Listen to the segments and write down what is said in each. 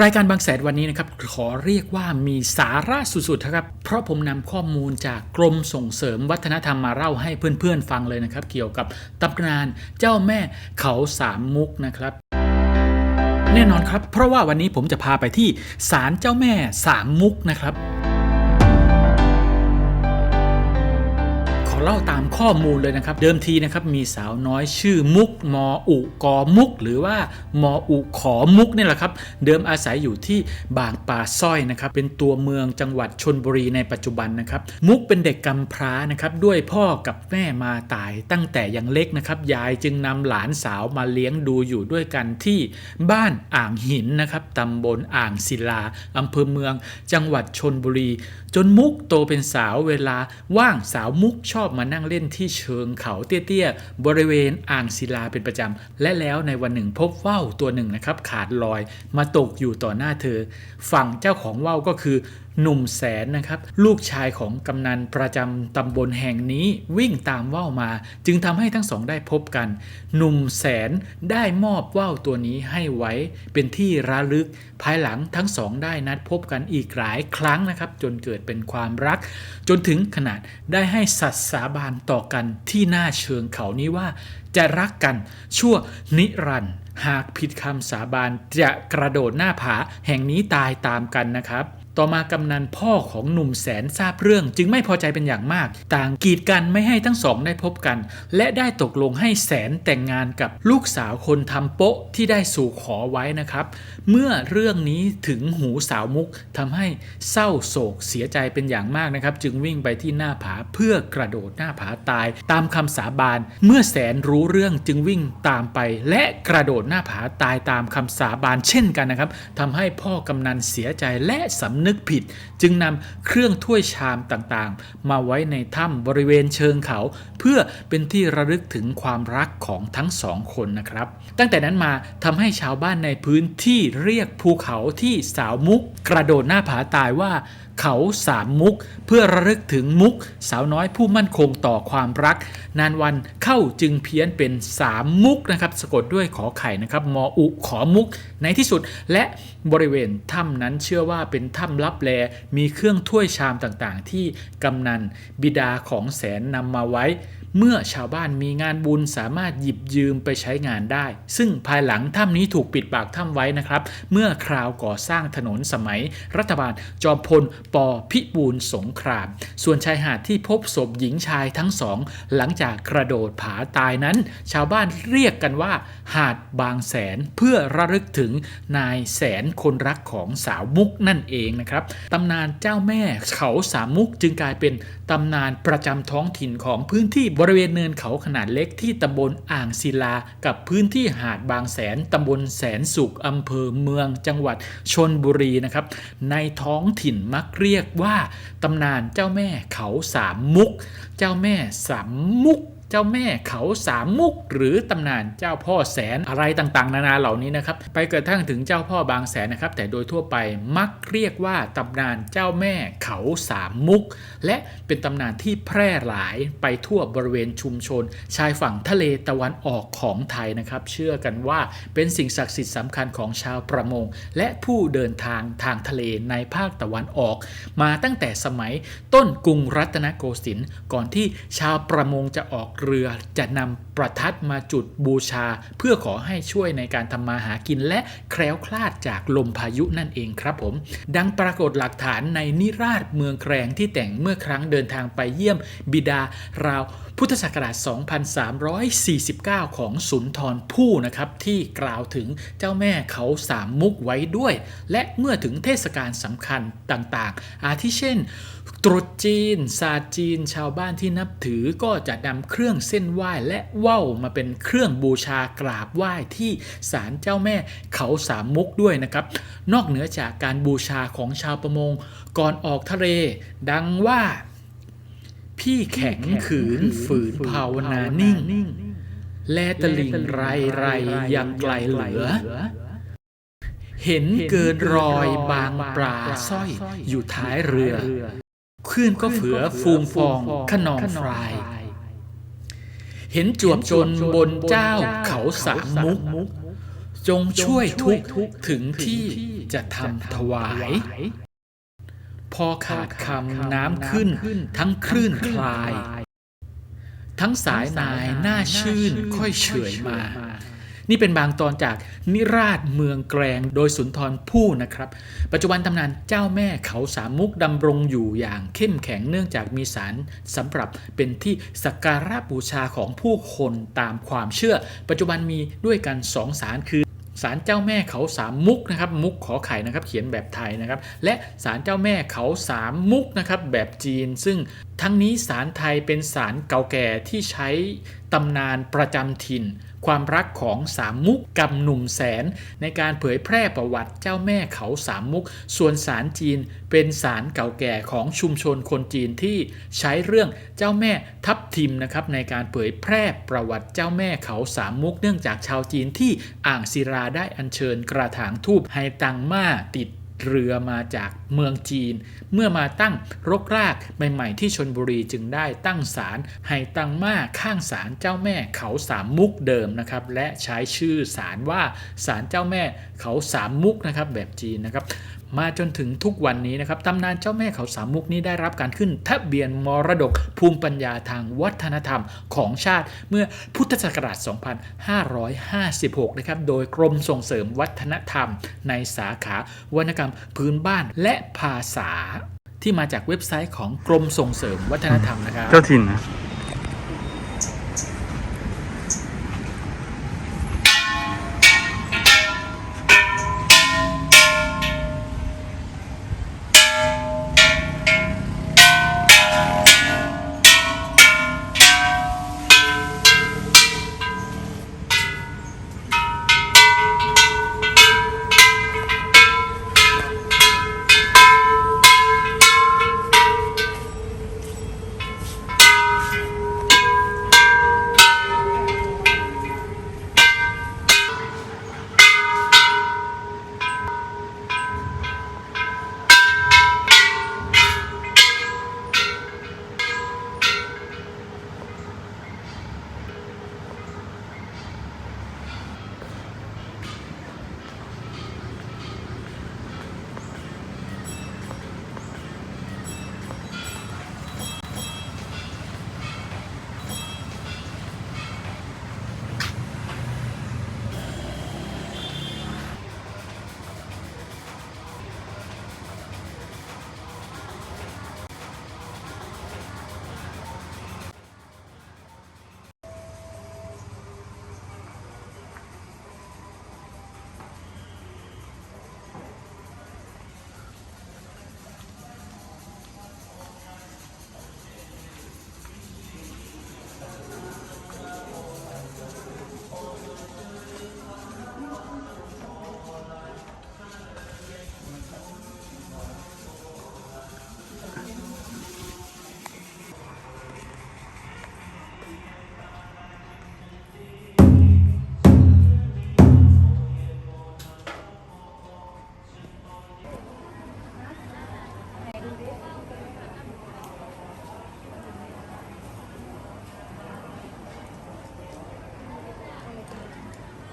รายการบางแสนวันนี้นะครับขอเรียกว่ามีสาระสุดๆครับ เพราะผมนำข้อมูลจากกรมส่งเสริมวัฒนธรรมมาเล่าให้เพื่อนๆฟังเลยนะครับ เกี่ยวกับตำนานเจ้าแม่เขาสามมุกนะครับ แน่นอนครับ เพราะว่าวันนี้ผมจะพาไปที่ศาลเจ้าแม่สามมุกนะครับ เล่าตามข้อมูลเลยนะครับ เดิมทีนะครับมีสาวน้อยชื่อมุกมออุกอมุก หรือว่ามออุขอมุกนี่แหละครับ เดิมอาศัยอยู่ที่บางปลาสร้อยนะครับ เป็นตัวเมืองจังหวัดชนบุรีในปัจจุบันนะครับ มุกเป็นเด็กกำพร้านะครับด้วยพ่อกับแม่มาตายตั้งแต่ยังเล็กนะครับ ยายจึงนำหลานสาวมาเลี้ยงดูอยู่ด้วยกันที่บ้านอ่างหินนะครับตำบลอ่างศิลาอำเภอเมือง จังหวัดชนบุรี จนมุกโตเป็นสาวเวลาว่างสาวมุกชอบมานั่งเล่นที่เชิงเขาเตี้ยๆ บริเวณอ่างศิลาเป็นประจำ และแล้วในวันหนึ่งพบว่าวตัวหนึ่งนะครับ ขาดลอยมาตกอยู่ต่อหน้าเธอ ฝั่งเจ้าของว่าวก็คือหนุ่มแสนนะครับ ลูกชายของกำนันประจำตำบลแห่งนี้วิ่งตามว่าวมา จึงทำให้ทั้งสองได้พบกัน หนุ่มแสนได้มอบว่าวตัวนี้ให้ไว้ เป็นที่ระลึก ภายหลังทั้งสองได้นัดพบกันอีกหลายครั้งนะครับ จนเกิดเป็นความรัก จนถึงขนาดได้ให้สัตย์สาบานต่อกันที่หน้าเชิงเขานี้ว่า จะรักกันชั่วนิรันดร์หากผิดคำสาบานจะกระโดดหน้าผาแห่งนี้ตายตามกันนะครับ ต่อมากำนันพ่อของหนุ่มแสนทราบเรื่องจึงไม่พอใจเป็นอย่างมาก ต่างกีดกันไม่ให้ทั้งสองได้พบกัน และได้ตกลงให้แสนแต่งงานกับลูกสาวคนทำโป๊ะที่ได้สู่ขอไว้นะครับ เมื่อเรื่องนี้ถึงหูสาวมุกทำให้เศร้าโศกเสียใจเป็นอย่างมากนะครับ จึงวิ่งไปที่หน้าผาเพื่อกระโดดหน้าผาตาย ตามคำสาบาน เมื่อแสนรู้เรื่องจึงวิ่งตามไป และกระโดดหน้าผาตายตามคำสาบานเช่นกันนะครับทำให้พ่อกำนันเสียใจและสำนึกผิด จึงนำเครื่องถ้วยชามต่างๆ มาไว้ในถ้ำบริเวณเชิงเขา เพื่อเป็นที่ระลึกถึงความรักของทั้งสองคนนะครับ ตั้งแต่นั้นมาทำให้ชาวบ้านในพื้นที่เรียกภูเขาที่สาวมุกกระโดดหน้าผาตายว่าเขาสามมุก เพื่อระลึกถึงมุก สาวน้อยผู้มั่นคงต่อความรัก นานวันเข้าจึงเพี้ยนเป็นสามมุกนะครับสะกดด้วยขอไข่นะครับมออุขอมุกในที่สุด และบริเวณถ้ำนั้นเชื่อว่าเป็นถ้ำลับแลมีเครื่องถ้วยชามต่างๆ ที่กำนันบิดาของแสนนำมาไว้ เมื่อชาวบ้านมีงานบุญสามารถหยิบยืมไปใช้งานได้ ซึ่งภายหลังถ้ำนี้ถูกปิดปากถ้ำไว้นะครับ เมื่อคราวก่อสร้างถนนสมัยรัฐบาลจอมพลปอพิบูลสงคราม ส่วนชายหาดที่พบศพหญิงชายทั้งสอง หลังจากกระโดดผาตายนั้น ชาวบ้านเรียกกันว่า หาดบางแสนเพื่อระลึกถึงนายแสนคนรักของสาวมุกนั่นเองนะครับตำนานเจ้าแม่เขาสามมุกจึงกลายเป็นตำนานประจำท้องถิ่นของพื้นที่บริเวณเนินเขาขนาดเล็กที่ตำบลอ่างศิลา กับพื้นที่หาดบางแสนตำบลแสนสุขอำเภอเมืองจังหวัดชนบุรีนะครับในท้องถิ่นมักเรียกว่าตำนานเจ้าแม่เขาสามมุก เจ้าแม่สามมุก เจ้าแม่เขาสามมุก หรือตำนานเจ้าพ่อแสนอะไรต่างๆ นานาเหล่านี้นะครับ ไปกระทั่งถึงเจ้าพ่อบางแสนนะครับ แต่โดยทั่วไปมักเรียกว่าตำนานเจ้าแม่เขาสามมุก และเป็นตำนานที่แพร่หลายไปทั่วบริเวณชุมชน ชายฝั่งทะเลตะวันออกของไทยนะครับ เชื่อกันว่าเป็นสิ่งศักดิ์สิทธิ์สำคัญของชาวประมง และผู้เดินทางทางทะเลในภาคตะวันออก มาตั้งแต่สมัยต้นกรุงรัตนโกสินทร์ก่อนที่ชาวประมงจะออกเรือจะนำประทัดมาจุดบูชา เพื่อขอให้ช่วยในการทำมาหากินและแคล้วคลาดจากลมพายุนั่นเองครับผม ดังปรากฏหลักฐานในนิราชเมืองแครงที่แต่งเมื่อครั้งเดินทางไปเยี่ยมบิดาราวพุทธศักราช 2349 ของสุนทรภู่นะครับ ที่กล่าวถึงเจ้าแม่เขาสามมุกไว้ด้วย และเมื่อถึงเทศกาลสำคัญต่างๆ อาทิเช่น ตรุษจีน ศาสตร์จีน ชาวบ้านที่นับถือก็จะนำเครื่องเส้นไหว้และว่าวมาเป็นเครื่องบูชากราบไหว้ที่ศาลเจ้าแม่เขาสามมุกด้วยนะครับ นอกเหนือจากการบูชาของชาวประมง ก่อนออกทะเล ดังว่า พี่แข็งขืนฝืนภาวนานิ่ง แลตลิงไรไรยังไกลเหลือเห็นเกินรอยบางปลาสร้อยอยู่ท้ายเรือคลื่นก็เผือฟูงฟองขนองฟราย เห็นจวบจนบนเจ้าเขาสามมุก จงช่วยทุกถึงที่จะทำถวาย พอขาดคำน้ำขึ้นทั้งคลื่นคลาย ทั้งสายนายหน้าชื่นค่อยเฉยมา นี่เป็นบางตอนจากนิราชเมืองแกลงโดยสุนทรภู่นะครับ ปัจจุบันตำนานเจ้าแม่เขาสามมุกดำรงอยู่อย่างเข้มแข็งเนื่องจากมีสารสำหรับเป็นที่สักการะบูชาของผู้คนตามความเชื่อ ปัจจุบันมีด้วยกันสองสารคือสารเจ้าแม่เขาสามมุกนะครับมุกขอไข่นะครับเขียนแบบไทยนะครับและสารเจ้าแม่เขาสามมุกนะครับแบบจีน ซึ่งทั้งนี้สารไทยเป็นสารเก่าแก่ที่ใช้ตำนานประจำถิ่น ความรักของสามมุกกับหนุ่มแสน ในการเผยแพร่ประวัติเจ้าแม่เขาสามมุก ส่วนสารจีนเป็นสารเก่าแก่ของชุมชนคนจีนที่ใช้เรื่องเจ้าแม่ทับทิมนะครับในการเผยแพร่ประวัติเจ้าแม่เขาสามมุก เนื่องจากชาวจีนที่อ่างศิราได้อัญเชิญกระถางทูบไฮตังมาติด เรือมาจากเมืองจีน เมื่อมาตั้งรกรากใหม่ ๆ ที่ชนบุรีจึงได้ตั้งศาลไห่ตังมาข้างศาลเจ้าแม่เขาสามมุกเดิมนะครับและใช้ชื่อศาลว่าศาลเจ้าแม่เขาสามมุกนะครับแบบจีนนะครับ มาจนถึงทุกวันนี้นะครับตำนานเจ้าแม่เขาสามมุกนี้ได้รับการขึ้นทะเบียนมรดกภูมิปัญญาทางวัฒนธรรมของชาติเมื่อพุทธศักราช 2556 นะครับ โดยกรมส่งเสริมวัฒนธรรม ในสาขาวรรณกรรมพื้นบ้านและภาษา ที่มาจากเว็บไซต์ของกรมส่งเสริมวัฒนธรรมนะครับ เจ้าถิ่นนะ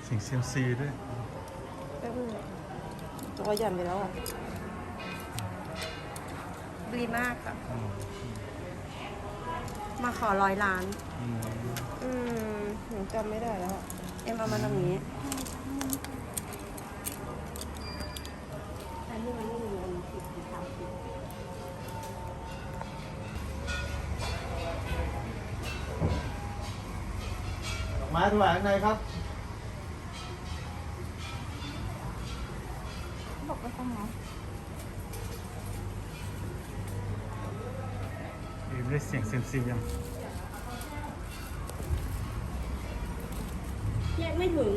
สียงเซียมซีด้วยแป๊บนึงตัวหย่อนไปแล้วอะดีมากค่ะมาขอร้อยล้านอืมหนูจำไม่ได้แล้วอะเอ็มเอามาทำนี้อันนี้มันไม่มีอันสิบสิบสามสิบมาถวายข้างในครับ กว่าต้องรับเอ็มได้เสียงเซียมซียัง แยกไม่ถึง